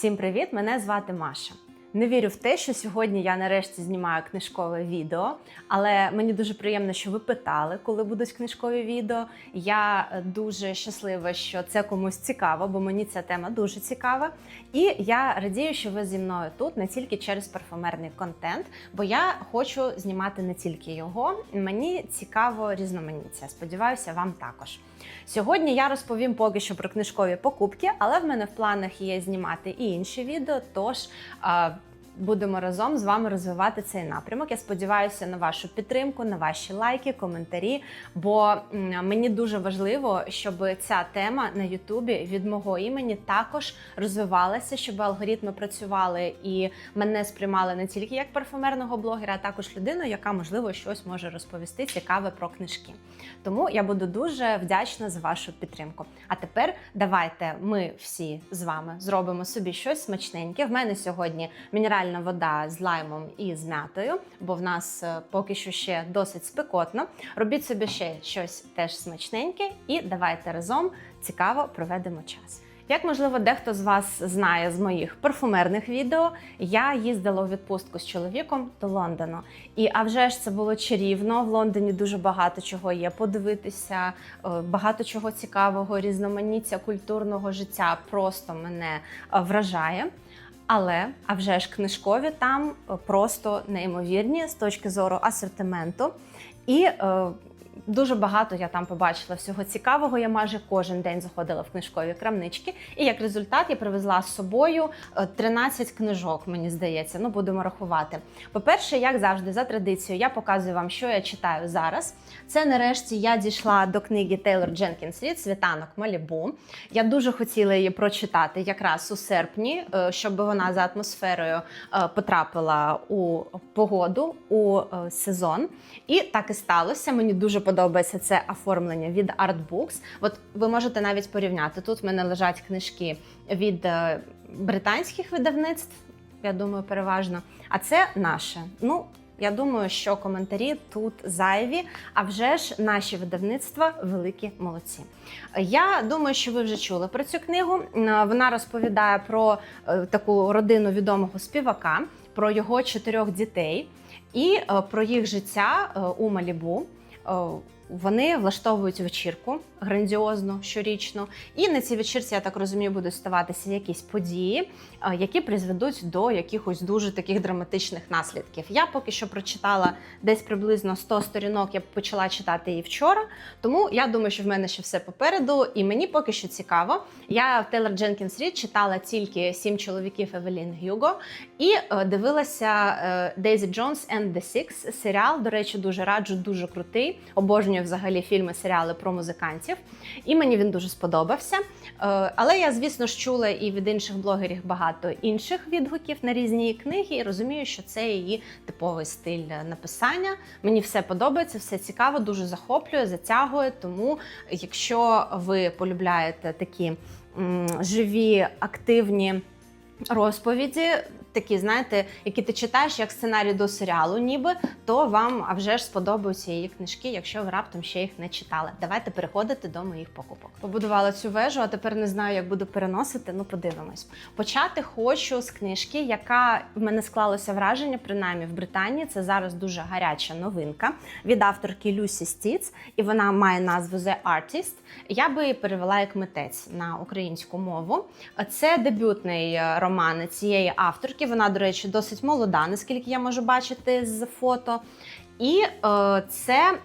Всім привіт! Мене звати Маша. Не вірю в те, що сьогодні я нарешті знімаю книжкове відео, але мені дуже приємно, що ви питали, коли будуть книжкові відео. Я дуже щаслива, що це комусь цікаво, бо мені ця тема дуже цікава. І я радію, що ви зі мною тут не тільки через парфумерний контент, бо я хочу знімати не тільки його. Мені цікаво різноманіття. Сподіваюся, вам також. Сьогодні я розповім поки що про книжкові покупки, але в мене в планах є знімати і інші відео. Тож будемо разом з вами розвивати цей напрямок. Я сподіваюся на вашу підтримку, на ваші лайки, коментарі. Бо мені дуже важливо, щоб ця тема на Ютубі від мого імені також розвивалася, щоб алгоритми працювали і мене сприймали не тільки як парфумерного блогера, а також людину, яка можливо щось може розповісти цікаве про книжки. Тому я буду дуже вдячна за вашу підтримку. А тепер давайте ми всі з вами зробимо собі щось смачненьке. В мене сьогодні мінеральна вода з лаймом і з м'ятою, бо в нас е, поки що ще досить спекотно. Робіть собі ще щось теж смачненьке, і давайте разом цікаво проведемо час. Як можливо, дехто з вас знає з моїх парфумерних відео, я їздила у відпустку з чоловіком до Лондону. І а вже ж це було чарівно. В Лондоні дуже багато чого є подивитися, е, багато чого цікавого, різноманіття культурного життя просто мене е, вражає. Але а вже ж книжкові там е, просто неймовірні з точки зору асортименту. І е, дуже багато я там побачила всього цікавого. Я майже кожен день заходила в книжкові крамнички. І як результат я привезла з собою е, 13 книжок, мені здається. Ну, будемо рахувати. По-перше, як завжди, за традицією, я показую вам, що я читаю зараз. Це нарешті я дійшла до книги Тейлор Дженкінс Рід Світанок Малібу. Я дуже хотіла її прочитати якраз у серпні, е, щоб вона за атмосферою е, потрапила у погоду у е, сезон. І так і сталося. Мені дуже подобається це оформлення від Artbooks. От ви можете навіть порівняти. Тут в мене лежать книжки від е, британських видавництв, я думаю, переважно. А це наше. Ну, я думаю, що коментарі тут зайві, а вже ж наші видавництва великі молодці. Я думаю, що ви вже чули про цю книгу. Вона розповідає про е, таку родину відомого співака, про його чотирьох дітей і е, про їх життя е, у Малібу. Е, Вони влаштовують вечірку грандіозну щорічну, і на цій вечірці, я так розумію, будуть ставатися якісь події, е, які призведуть до якихось дуже таких драматичних наслідків. Я поки що прочитала десь приблизно 100 сторінок. Я почала читати її вчора, тому я думаю, що в мене ще все попереду, і мені поки що цікаво. Я в Тейлор Дженкінс Рід читала тільки сім чоловіків Евелін Гюго і е, дивилася Дейзі Джонс and the Six серіал. До речі, дуже раджу, дуже крутий. Обожнюю взагалі фільми, серіали про музикантів. І мені він дуже сподобався. Е, Але я, звісно ж, чула і від інших блогерів багато інших відгуків на різні книги, і розумію, що це її типовий стиль написання. Мені все подобається, все цікаво, дуже захоплює, затягує. Тому, якщо ви полюбляєте такі живі, активні розповіді, такі, знаєте, які ти читаєш як сценарій до серіалу, ніби, то вам а вже ж сподобаються її книжки, якщо ви раптом ще їх не читали. Давайте переходити до моїх покупок. Побудувала цю вежу, а тепер не знаю, як буду переносити. Ну, подивимось. Почати хочу з книжки, яка в мене склалося враження, принаймні в Британії. Це зараз дуже гаряча новинка від авторки Люсі Стіц, і вона має назву The Artist. Я би її перевела як митець на українську мову. Це дебютний е, роман цієї авторки. Вона, до речі, досить молода, наскільки я можу бачити з фото. І е, це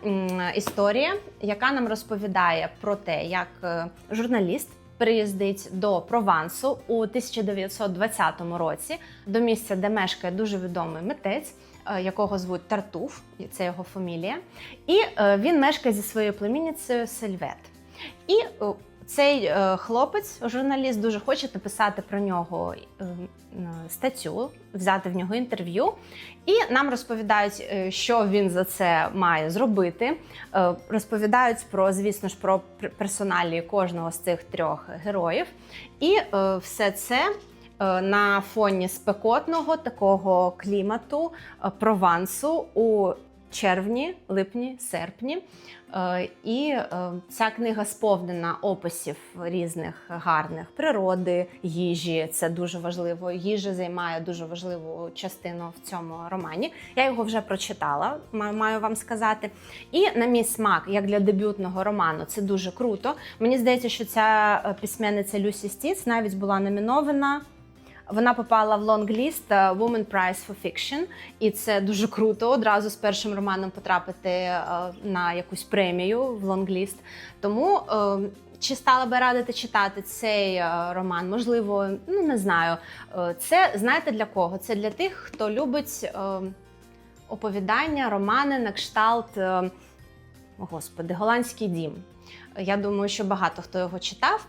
історія, яка нам розповідає про те, як е, журналіст приїздить до Провансу у 1920 році, до місця, де мешкає дуже відомий митець, е, якого звуть Тартуф, це його фамілія. І е, він мешкає зі своєю племінницею Сельвет. І цей е, хлопець, журналіст, дуже хоче написати про нього е, м, статтю, взяти в нього інтерв'ю. І нам розповідають, е, що він за це має зробити. Е, Розповідають про, звісно ж, про персоналі кожного з цих трьох героїв. І е, все це е, на фоні спекотного такого клімату е, Провансу у червні, липні, серпні. Е, І е, ця книга сповнена описів різних гарних природи, їжі. Це дуже важливо. Їжа займає дуже важливу частину в цьому романі. Я його вже прочитала, маю вам сказати. І на мій смак, як для дебютного роману, це дуже круто. Мені здається, що ця е, письменниця Люсі Стіц навіть була номінована. Вона попала в лонгліст е, Woman Prize for Fiction, і це дуже круто. Одразу з першим романом потрапити е, на якусь премію в лонгліст. Тому е, чи стала би радити читати цей роман? Можливо, ну не знаю. Це знаєте для кого? Це для тих, хто любить оповідання, романи на кшталт. Господи, голландський дім. Я думаю, що багато хто його читав.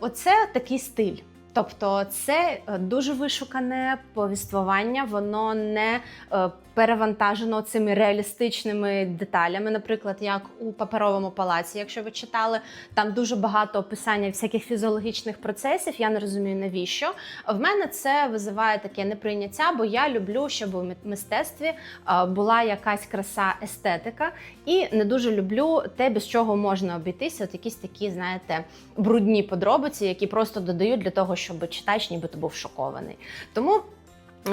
Оце такий стиль. Тобто, це е, дуже вишукане повіствування, воно не е, перевантажено цими реалістичними деталями. Наприклад, як у паперовому палаці, якщо ви читали, там дуже багато описання всяких фізіологічних процесів. Я не розумію навіщо. В мене це визиває таке неприйняття, бо я люблю, щоб у мистецтві е, була якась краса естетика, і не дуже люблю те, без чого можна обійтися. От якісь такі, знаєте, брудні подробиці, які просто додають для того, щоб читач нібито був шокований. Тому.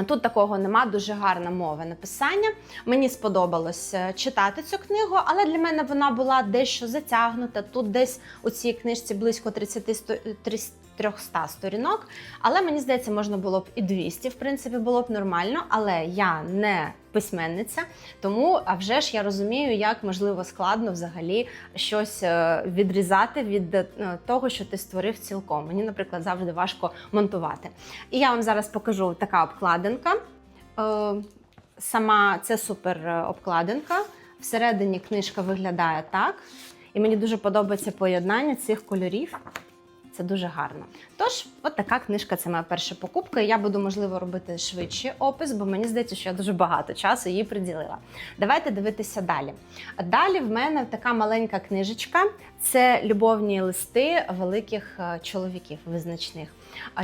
Тут такого нема, дуже гарна мова написання. Мені сподобалось е, читати цю книгу, але для мене вона була дещо затягнута. Тут десь у цій книжці близько 30 300 сторінок. Але мені здається, можна було б і 200, в принципі, було б нормально. Але я не письменниця, тому а вже ж я розумію, як можливо складно взагалі щось е, відрізати від е, того, що ти створив цілком. Мені, наприклад, завжди важко монтувати. І я вам зараз покажу така обкладинка. Е, Сама це супер обкладинка. Всередині книжка виглядає так. І мені дуже подобається поєднання цих кольорів. Це дуже гарно. Тож, от така книжка це моя перша покупка. Я буду, можливо, робити швидший опис, бо мені здається, що я дуже багато часу її приділила. Давайте дивитися далі. Далі в мене така маленька книжечка це любовні листи великих е, чоловіків визначних.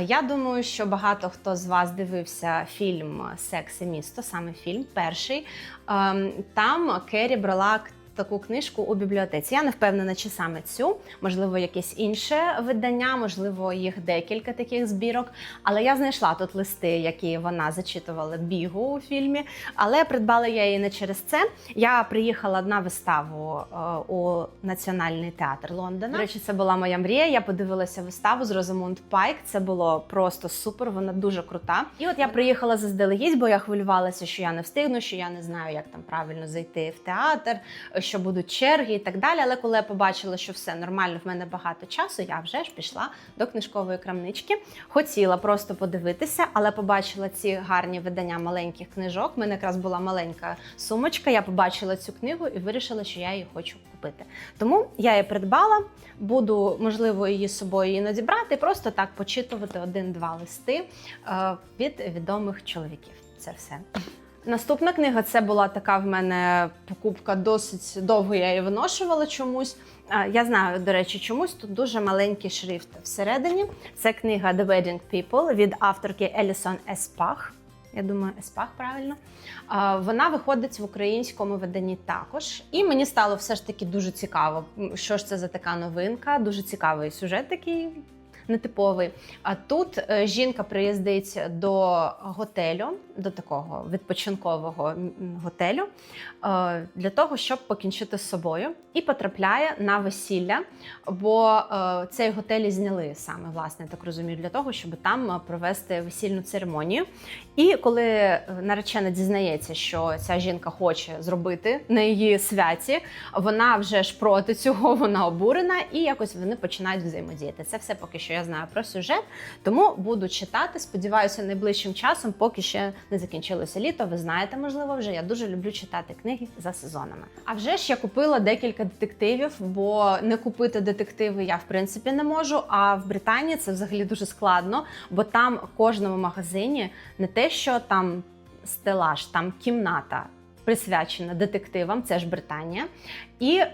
Я думаю, що багато хто з вас дивився фільм Секс і місто, саме фільм перший. Ем, Там Керрі брала таку книжку у бібліотеці. Я не впевнена, чи саме цю, можливо, якесь інше видання, можливо, їх декілька таких збірок. Але я знайшла тут листи, які вона зачитувала бігу у фільмі. Але придбала я її не через це. Я приїхала на виставу е, у Національний театр Лондона. До речі, це була моя мрія. Я подивилася виставу з Розамунд Пайк. Це було просто супер. Вона дуже крута. І от я приїхала заздалегідь, бо я хвилювалася, що я не встигну, що я не знаю, як там правильно зайти в театр, що будуть черги і так далі. Але коли я побачила, що все нормально, в мене багато часу, я вже ж пішла до книжкової крамнички. Хотіла просто подивитися, але побачила ці гарні видання маленьких книжок. У мене якраз була маленька сумочка. Я побачила цю книгу і вирішила, що я її хочу купити. Тому я її придбала. Буду можливо її з собою іноді брати, просто так почитувати один-два листи е, від відомих чоловіків. Це все. Наступна книга це була така в мене покупка досить довго. Я її виношувала чомусь. Я знаю, до речі, чомусь тут дуже маленький шрифт всередині. Це книга The Wedding People від авторки Елісон Еспах. Я думаю, Еспах правильно. Вона виходить в українському виданні також. І мені стало все ж таки дуже цікаво, що ж це за така новинка. Дуже цікавий сюжет такий нетиповий. А тут е, жінка приїздить до готелю, до такого відпочинкового готелю, е, для того, щоб покінчити з собою, і потрапляє на весілля. Бо е, цей готель зняли саме, власне, так розумію, для того, щоб там провести весільну церемонію. І коли наречена дізнається, що ця жінка хоче зробити на її святі, вона вже ж проти цього, вона обурена, і якось вони починають взаємодіяти. Це все поки що я знаю про сюжет, тому буду читати. Сподіваюся, найближчим часом, поки ще не закінчилося літо. Ви знаєте, можливо, вже я дуже люблю читати книги за сезонами. А вже ж я купила декілька детективів, бо не купити детективи я в принципі не можу. А в Британії це взагалі дуже складно, бо там в кожному магазині не те, що там стелаж, там кімната. Присвячена детективам, це ж Британія. І е,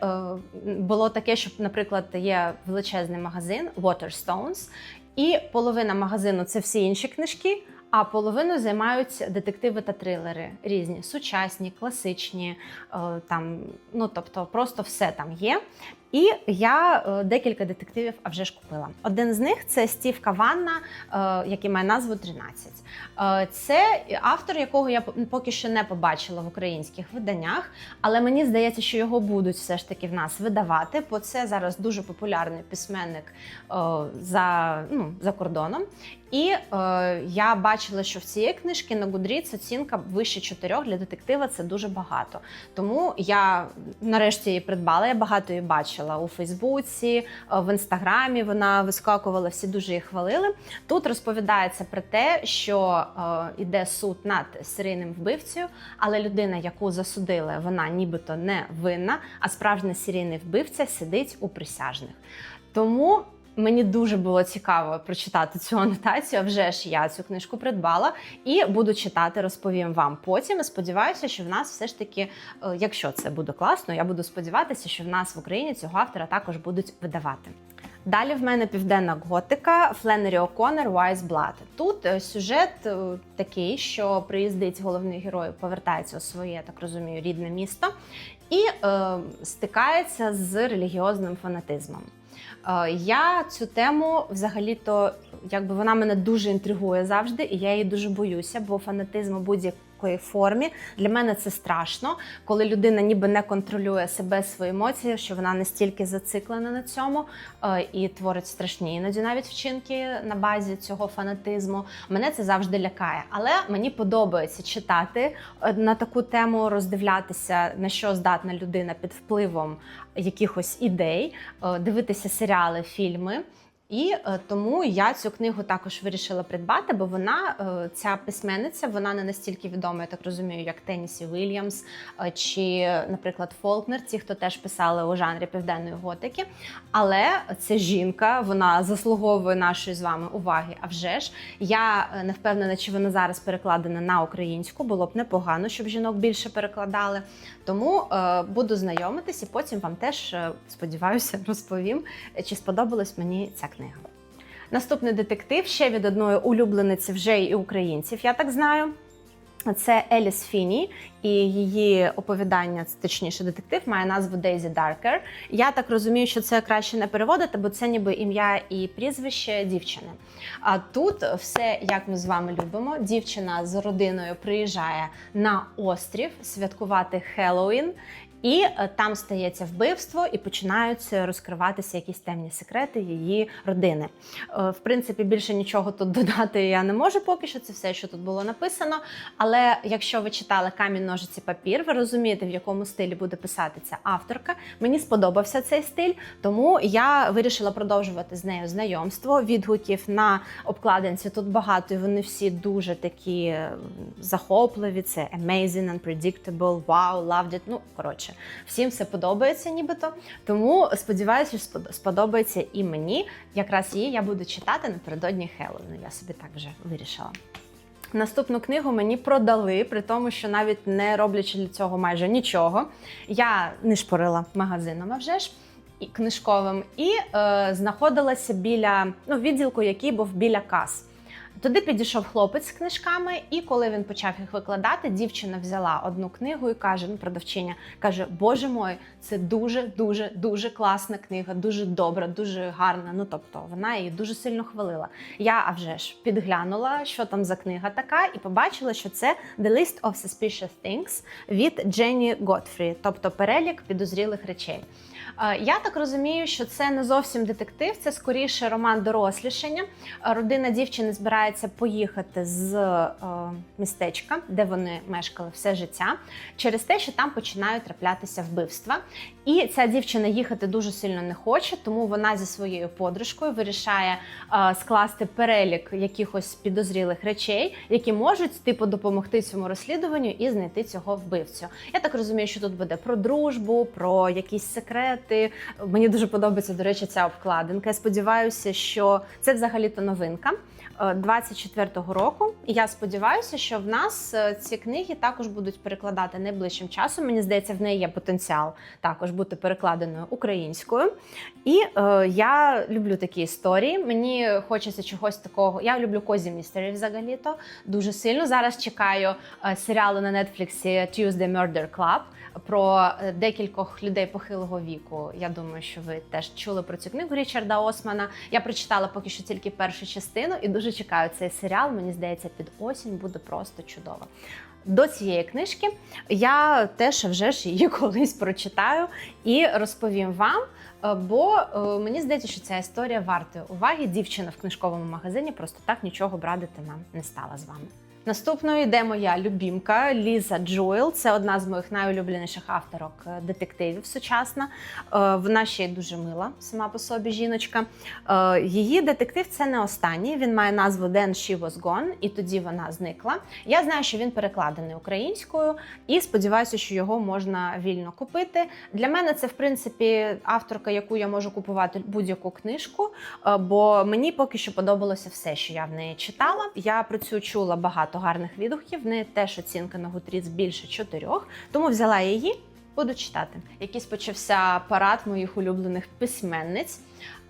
було таке, що, наприклад, є величезний магазин Waterstones, і половина магазину це всі інші книжки, А половину займаються детективи та трилери різні, сучасні, класичні, е, там, ну тобто, просто все там є. І я е, декілька детективів а вже ж купила. Один з них це Стів Каванна, е, який має назву 13. Е, це автор, якого я поки що не побачила в українських виданнях, але мені здається, що його будуть все ж таки в нас видавати, бо це зараз дуже популярний письменник за, ну, за кордоном. І е, я бачила, що в цієї книжки на Goodreads оцінка вище 4 для детектива це дуже багато. Тому я нарешті її придбала. Я багато її бачила у Фейсбуці, е, в інстаграмі. Вона вискакувала, всі дуже її хвалили. Тут розповідається про те, що е, йде суд над серійним вбивцею, але людина, яку засудили, вона нібито не винна, а справжній серійний вбивця сидить у присяжних. Тому. Мені дуже було цікаво прочитати цю анотацію. Вже ж я цю книжку придбала і буду читати, розповім вам потім. Сподіваюся, що в нас все ж таки, е, якщо це буде класно, я буду сподіватися, що в нас в Україні цього автора також будуть видавати. Далі в мене південна готика Фленнері О'Коннор Wise Blood. Тут е, сюжет е, такий, що приїздить головний герой, повертається у своє, так розумію, рідне місто і е, стикається з релігіозним фанатизмом. Е, Я цю тему взагалі-то якби вона мене дуже інтригує завжди, і я її дуже боюся, бо фанатизм у будь-якої формі для мене це страшно, коли людина ніби не контролює себе свої емоції, що вона настільки зациклена на цьому е, і творить страшні іноді навіть вчинки на базі цього фанатизму. Мене це завжди лякає. Але мені подобається читати е, на таку тему, роздивлятися на що здатна людина під впливом якихось ідей, е, дивитися серіали, фільми. І е, тому я цю книгу також вирішила придбати, бо вона, е, ця письменниця, вона не настільки відома, я так розумію, як Теннісі Вільямс е, чи, наприклад, Фолкнер, ті, хто теж писали у жанрі південної готики. Але це жінка, вона заслуговує нашої з вами уваги. А вже ж я не впевнена, чи вона зараз перекладена на українську. Було б непогано, щоб жінок більше перекладали. Тому буду знайомитись і потім вам теж сподіваюся розповім, чи сподобалась мені ця книга. Наступний детектив ще від одної улюблениці вже і українців, я так знаю. Це Еліс Фіні, і її оповідання, точніше, детектив, має назву Дейзі Даркер. Я так розумію, що це краще не переводити, бо це ніби ім'я і прізвище дівчини. А тут все, як ми з вами любимо. Дівчина з родиною приїжджає на острів святкувати Хеллоуін. І е, там стається вбивство, і починають розкриватися якісь темні секрети її родини. Е, В принципі, більше нічого тут додати я не можу поки що. Це все, що тут було написано. Але якщо ви читали камінь, ножиці, папір, ви розумієте, в якому стилі буде писати ця авторка. Мені сподобався цей стиль, тому я вирішила продовжувати з нею знайомство. Відгуків на обкладинці тут багато, і вони всі дуже такі захопливі. Це amazing, unpredictable, wow, loved it. Ну коротше, всім все подобається, нібито. Тому сподіваюся, сподобається і мені. Якраз її я буду читати напередодні Хеллоуіну. Я собі так вже вирішила. Наступну книгу мені продали, при тому, що навіть не роблячи для цього майже нічого. Я не шпорила магазином, вже ж і книжковим, і е, знаходилася біля ну, відділку, який був біля кас. Туди підійшов хлопець з книжками, і коли він почав їх викладати, дівчина взяла одну книгу і каже: ну, продавчиня каже: Боже мой, це дуже, дуже, дуже класна книга, дуже добра, дуже гарна. Ну тобто вона її дуже сильно хвалила. Я а вже ж підглянула, що там за книга така, і побачила, що це The List of Suspicious Things від Дженні Готфрі, тобто перелік підозрілих речей. Е, Я так розумію, що це не зовсім детектив, це скоріше роман дорослішання. Е, Родина дівчини збирається поїхати з е, містечка, де вони мешкали все життя, через те, що там починають траплятися вбивства. І ця дівчина їхати дуже сильно не хоче, тому вона зі своєю подружкою вирішає е, скласти перелік якихось підозрілих речей, які можуть типу допомогти цьому розслідуванню і знайти цього вбивцю. Я так розумію, що тут буде про дружбу, про якісь секрети. Мені дуже подобається, до речі, ця обкладинка. Я сподіваюся, що це взагалі-то новинка. е, 24-го року. І я сподіваюся, що в нас е, ці книги також будуть перекладати найближчим часом. Мені здається, в неї є потенціал також бути перекладеною українською. І е, я люблю такі історії. Мені хочеться чогось такого. Я люблю козі містері взагалі-то дуже сильно. Зараз чекаю е, серіалу на Нетфліксі Tuesday Murder Club про е, декількох людей похилого віку. Я думаю, що ви теж чули про цю книгу Річарда Османа. Я прочитала поки що тільки першу частину і дуже чекаю цей серіал. Мені здається, під осінь буде просто чудово. До цієї книжки я теж вже ж її колись прочитаю і розповім вам. е, Бо е, мені здається, що ця історія варта уваги. Дівчина в книжковому магазині просто так нічого брадити нам не стала з вами. Наступною йде моя любімка Ліза Джоел. Це одна з моїх найулюбленіших авторок е, детективів сучасна. Е, Вона ще й дуже мила, сама по собі жіночка. Е, Її детектив це не останній. Він має назву Then She Was Gone, і тоді вона зникла. Я знаю, що він перекладений українською, і сподіваюся, що його можна вільно купити. Для мене це, в принципі, авторка, яку я можу купувати будь-яку книжку, бо мені поки що подобалося все, що я в неї читала. Я про цю чула багато гарних відгуків. В неї теж оцінка на Goodreads більше чотирьох, тому взяла її. Буду читати. Якийсь почався парад моїх улюблених письменниць.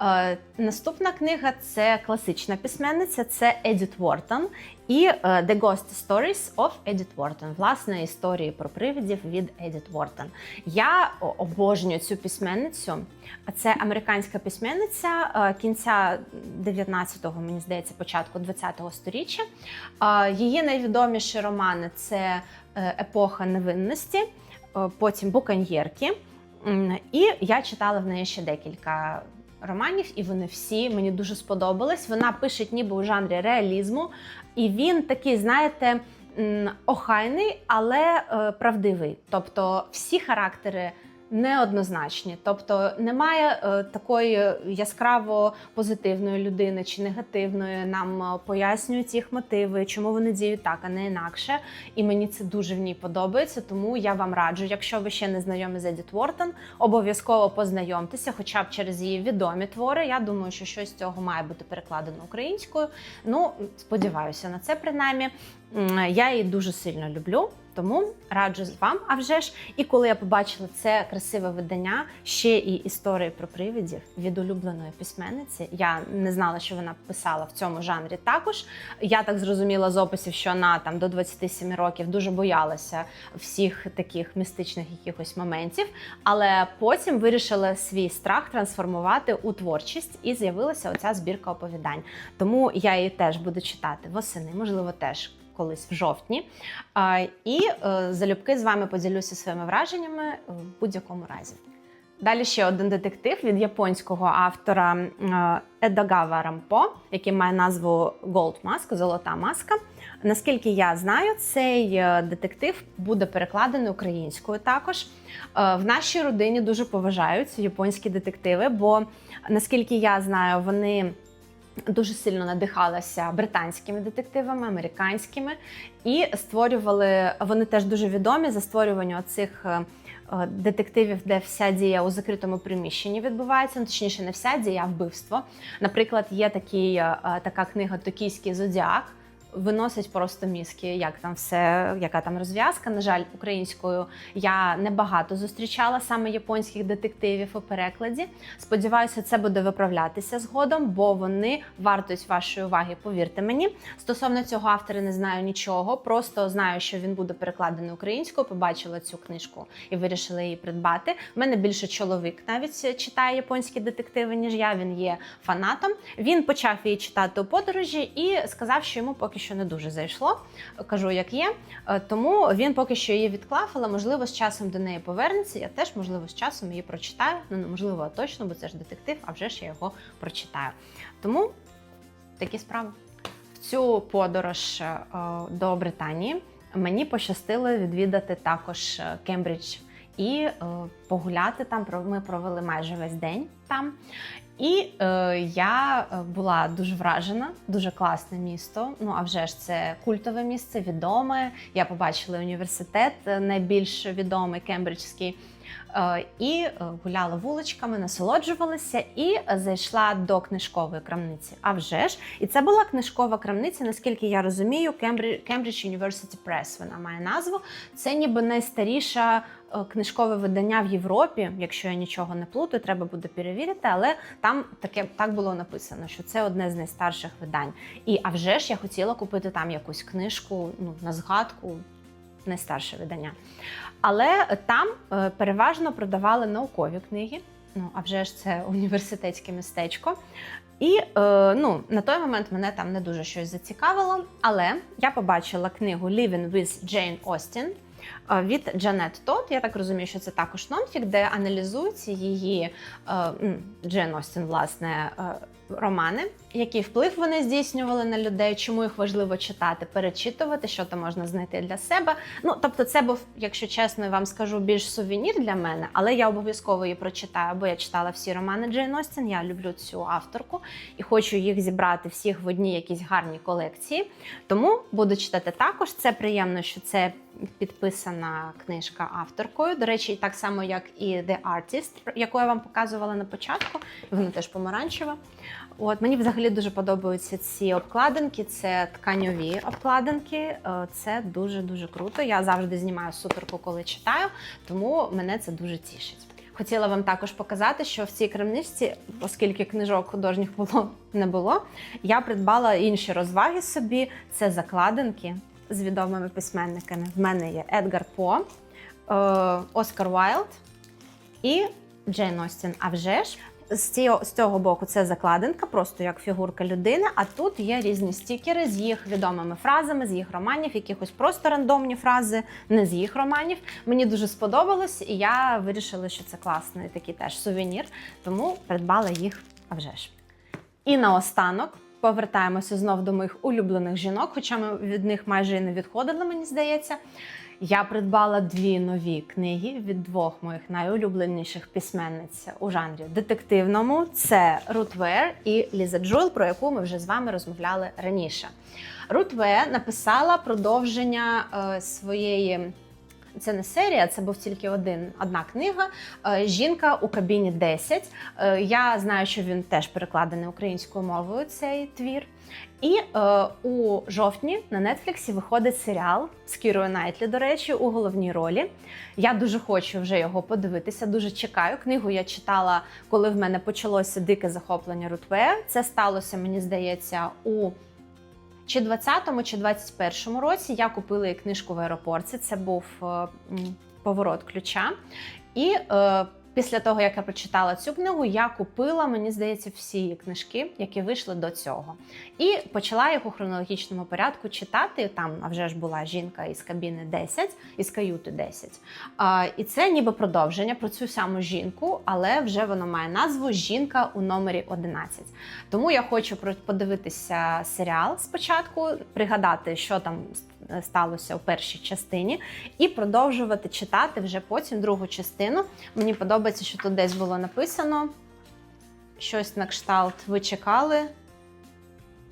Е, наступна книга це класична письменниця, це Едіт Вортон і е, The Ghost Stories of Edith Wharton. Власне, історії про привидів від Едіт Вортон. Я обожнюю цю письменницю. Це американська письменниця е, кінця 19-го, мені здається, початку 20-го сторіччя. Е, Її найвідоміші романи це Епоха невинності, потім Буканьєрки. І я читала в неї ще декілька романів, і вони всі мені дуже сподобались. Вона пише ніби у жанрі реалізму, і він такий, знаєте, охайний, але е, правдивий. Тобто всі характери. Неоднозначні, тобто немає е, такої яскраво позитивної людини чи негативної. Нам е, пояснюють їх мотиви, чому вони діють так, а не інакше. І мені це дуже в ній подобається. Тому я вам раджу, якщо ви ще не знайомі з Едіт Вортон, обов'язково познайомтеся, хоча б через її відомі твори. Я думаю, що щось з цього має бути перекладено українською. Ну сподіваюся на це, принаймні. Я її дуже сильно люблю. Тому раджу вам, а вже ж. І коли я побачила це красиве видання, ще і історії про привидів від улюбленої письменниці. Я не знала, що вона писала в цьому жанрі також. Я так зрозуміла з описів, що вона там до 27 років дуже боялася всіх таких містичних якихось моментів, але потім вирішила свій страх трансформувати у творчість і з'явилася оця збірка оповідань. Тому я її теж буду читати восени, можливо, теж колись в жовтні. І е, залюбки з вами поділюся своїми враженнями в будь-якому разі. Далі ще один детектив від японського автора е, Едагава Рампо, який має назву Gold Mask, Золота маска. Наскільки я знаю, цей е, детектив буде перекладений українською також. В нашій родині дуже поважають японські детективи, бо наскільки я знаю, вони дуже сильно надихалася британськими детективами, американськими, і створювали вони теж дуже відомі за створювання цих детективів, де вся дія у закритому приміщенні відбувається. Ну, точніше, не вся дія, а вбивство. Наприклад, є такий, е, така книга Токійський зодіак. Виносять просто мізки, як там все, яка там розв'язка. На жаль, українською я небагато зустрічала саме японських детективів у перекладі. Сподіваюся, це буде виправлятися згодом, бо вони вартують вашої уваги. Повірте мені. Стосовно цього автора не знаю нічого. Просто знаю, що він буде перекладений українською. Побачила цю книжку і вирішила її придбати. У мене більше чоловік навіть читає японські детективи, ніж я. Він є фанатом. Він почав її читати у подорожі і сказав, що йому поки що не дуже зайшло. Кажу, як є. Е, Тому він поки що її відклав, але можливо з часом до неї повернеться. Я теж, можливо, з часом її прочитаю. Ну можливо, точно, бо це ж детектив, а вже ж я його прочитаю. Тому такі справи. В цю подорож е, до Британії мені пощастило відвідати також е, Кембридж і е, погуляти там. Ми провели майже весь день там. І е, я е, була дуже вражена, дуже класне місто. Ну а вже ж це культове місце, відоме. Я побачила університет, е, найбільш відомий кембриджський. Е, і е, гуляла вуличками, насолоджувалася і зайшла до книжкової крамниці. А вже ж, і це була книжкова крамниця, наскільки я розумію, Cambridge University Press, Вона має назву. Це ніби найстаріша е, книжкове видання в Європі. Якщо я нічого не плутаю, треба буде перевірити. Але там таке так було написано, що це одне з найстарших видань. І а вже ж я хотіла купити там якусь книжку ну, на згадку, найстарше видання. Але там е, переважно продавали наукові книги. Ну, а вже ж це університетське містечко. І е, ну, на той момент мене там не дуже щось зацікавило. Але я побачила книгу Living with Jane Austen е, від Джанет Тот. Я так розумію, що це також нонфік, де аналізуються її е, м, Джейн Остін, власне, е, романи, який вплив вони здійснювали на людей, чому їх важливо читати, перечитувати, що там можна знайти для себе. Ну тобто, це був, якщо чесно, я вам скажу більш сувенір для мене, але я обов'язково її прочитаю, бо я читала всі романи Джейн Остін. Я люблю цю авторку і хочу їх зібрати всіх в одній якісь гарній колекції. Тому буду читати також. Це приємно, що це підписана книжка авторкою. До речі, так само, як і The Artist, яку я вам показувала на початку. Вона теж помаранчева. От мені взагалі дуже подобаються ці обкладинки. Це тканьові обкладинки. Е, Це дуже дуже круто. Я завжди знімаю суперку, коли читаю, тому мене це дуже тішить. Хотіла вам також показати, що в цій крамничці, оскільки книжок художніх було не було, я придбала інші розваги собі. Це закладинки з відомими письменниками. В мене є Едгар По, е, Оскар Уайлд і Джейн Остін. А вже ж з цього, з цього боку це закладинка, просто як фігурка людини. А тут є різні стікери з їх відомими фразами, з їх романів, якихось просто рандомні фрази, не з їх романів. Мені дуже сподобалось, і я вирішила, що це класний такий теж сувенір, тому придбала їх а вже ж. І наостанок повертаємося знов до моїх улюблених жінок, хоча ми від них майже і не відходили, мені здається. Я придбала дві нові книги від двох моїх найулюбленіших письменниць у жанрі детективному: це Рут Вер і Ліза Джуел, про яку ми вже з вами розмовляли раніше. Рут Вер написала продовження е, своєї. Це не серія, це був тільки один одна книга. е, Жінка у кабіні 10. Е, Я знаю, що він теж перекладений українською мовою. Цей твір. І е, у жовтні на Нетфліксі виходить серіал з Кірою Найтлі, до речі, у головній ролі. Я дуже хочу вже його подивитися, дуже чекаю. Книгу я читала, коли в мене почалося дике захоплення Рутве. Це сталося, мені здається, у чи 20-му, чи 21-му році. Я купила її книжку в аеропорті. Це був е, поворот ключа. І е, Після того, як я прочитала цю книгу, я купила, мені здається, всі книжки, які вийшли до цього. І почала їх у хронологічному порядку читати. Там, а вже ж була жінка із кабіни 10, із каюти 10. А, і це ніби продовження про цю саму жінку, але вже воно має назву Жінка у номері 11. Тому я хочу подивитися серіал спочатку, пригадати, що там сталося у першій частині, і продовжувати читати вже потім другу частину. Мені подобається, що тут десь було написано щось на кшталт. Ви чекали.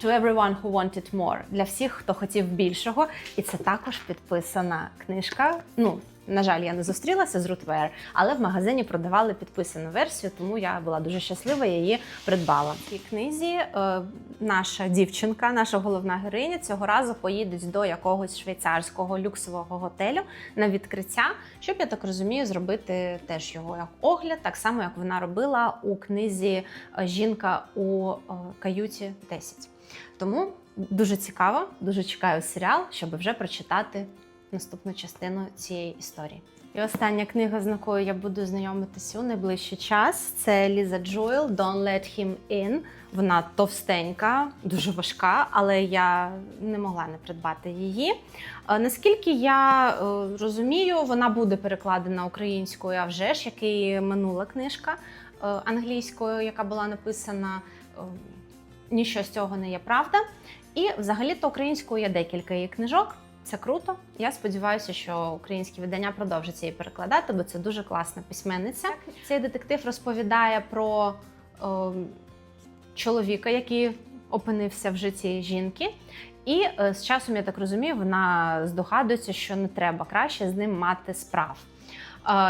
To everyone who wanted more. Для всіх, хто хотів більшого. І це також підписана книжка. Ну, на жаль, я не зустрілася з Рутвер, але в магазині продавали підписану версію, тому я була дуже щаслива, я її придбала. В цій книзі е, наша дівчинка, наша головна героїня, цього разу поїде до якогось швейцарського люксового готелю на відкриття, щоб я так розумію, зробити теж його як огляд, так само як вона робила у книзі е, Жінка у е, каюті 10. Тому дуже цікаво, дуже чекаю серіал, щоб вже прочитати наступну частину цієї історії. І остання книга, з якою я буду знайомитися у найближчий час, це Ліза Джоел «Don't let him in». Вона товстенька, дуже важка, але я не могла не придбати її. Е, Наскільки я е, розумію, вона буде перекладена українською, а вже ж, як і минула книжка е, англійською, яка була написана. Ніщо з цього не є правда. І взагалі-то українською є декілька її книжок. Це круто. Я сподіваюся, що українські видання продовжаться її перекладати, бо це дуже класна письменниця. Цей детектив розповідає про о, чоловіка, який опинився в житті жінки. І е, з часом, я так розумію, вона здогадується, що не треба краще з ним мати справ.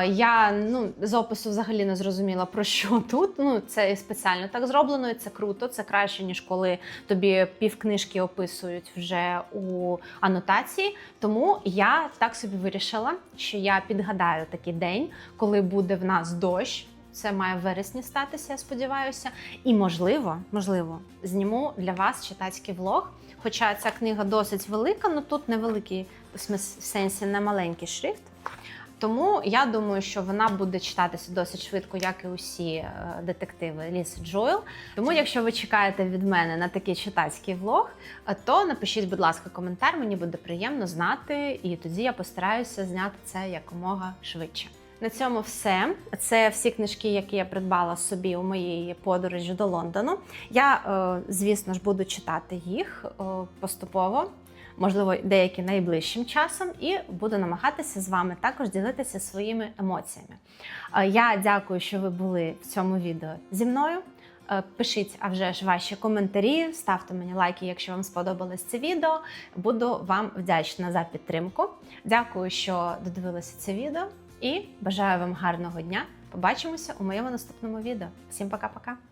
Я ну, з опису взагалі не зрозуміла про що тут. Ну, це спеціально так зроблено, і це круто. Це краще, ніж коли тобі півкнижки описують вже у анотації. Тому я так собі вирішила, що я підгадаю такий день, коли буде в нас дощ. Це має в вересні статися, я сподіваюся. І можливо, можливо, зніму для вас читацький влог. Хоча ця книга досить велика, але тут невеликий в сенсі не маленький шрифт. Тому я думаю, що вона буде читатися досить швидко, як і усі е, детективи Ліс Джоел. Тому, якщо ви чекаєте від мене на такий читацький влог, е, то напишіть, будь ласка, коментар. Мені буде приємно знати, і тоді я постараюся зняти це якомога швидше. На цьому все. Це всі книжки, які я придбала собі у моїй подорожі до Лондону. Я, е, звісно ж, буду читати їх поступово можливо, деякі найближчим часом, і буду намагатися з вами також ділитися своїми емоціями. Е, Я дякую, що ви були в цьому відео зі мною. Е, Пишіть, а вже ж ваші коментарі, ставте мені лайки, якщо вам сподобалось це відео. Буду вам вдячна за підтримку. Дякую, що додивилися це відео, і бажаю вам гарного дня. Побачимося у моєму наступному відео. Всім пока-пока!